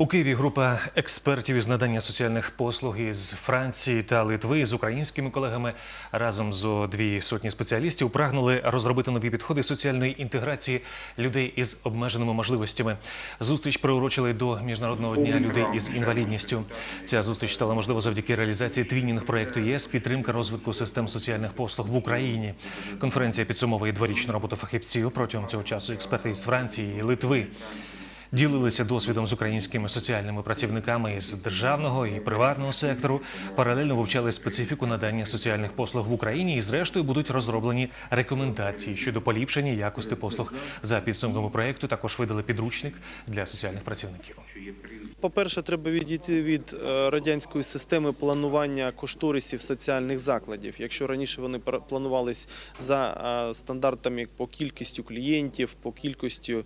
У Києві група експертів із надання соціальних послуг із Франції та Литви з українськими колегами разом зо дві сотні спеціалістів прагнули розробити нові підходи соціальної інтеграції людей із обмеженими можливостями. Зустріч приурочили до міжнародного дня людей із інвалідністю. Ця зустріч стала можлива завдяки реалізації твінінг проекту ЄС підтримка розвитку систем соціальних послуг в Україні. Конференція підсумовує дворічну роботу фахівців протягом цього часу. Експерти із Франції і Литви ділилися досвідом з українськими соціальними працівниками із державного і приватного сектору. Паралельно вивчали специфіку надання соціальних послуг в Україні і, зрештою, будуть розроблені рекомендації щодо поліпшення якості послуг. За підсумками проекту також видали підручник для соціальних працівників. По-перше, треба відійти від е, радянської системи планування кошторисів соціальних закладів. Якщо раніше вони планувались за е, стандартами по кількістю клієнтів, по кількості е,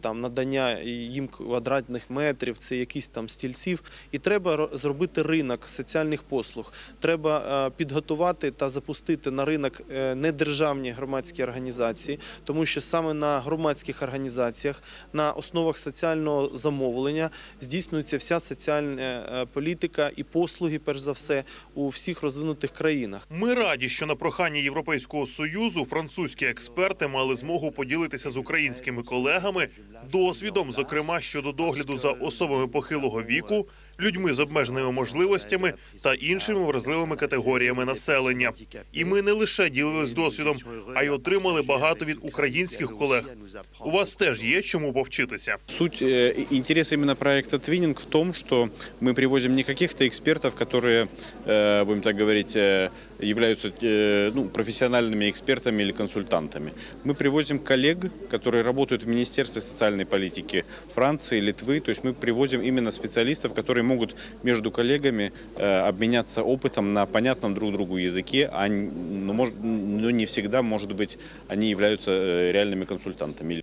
там надання їм квадратних метрів, це якісь там стільців, і треба ро- зробити ринок соціальних послуг. Треба е, підготувати та запустити на ринок е, недержавні громадські організації, тому що саме на громадських організаціях на основах соціального замовлення здійснюється вся соціальна е, політика і послуги, перш за все, у всіх розвинутих країнах. Ми раді, що на прохання Європейського союзу французькі експерти мали змогу поділитися з українськими колегами досвідом, зокрема щодо догляду за особами похилого віку, людьми з обмеженими можливостями та іншими вразливими категоріями населення. І ми не лише ділились досвідом, а й отримали багато від українських колег. У вас теж є чому повчитися. Суть, э, интерес именно проекта Twinning в том, что мы привозим не каких-то экспертов, которые, э, будем так говорить, э, являются э, ну, профессиональными экспертами или консультантами. Мы привозим коллег, которые работают в Министерстве социальной политики Франции, Литвы. То есть мы привозим именно специалистов, которые могут между коллегами э, обменяться опытом на понятном друг другу языке, а н- но, мож- но не всегда, может быть, они являются э, реальными консультантами.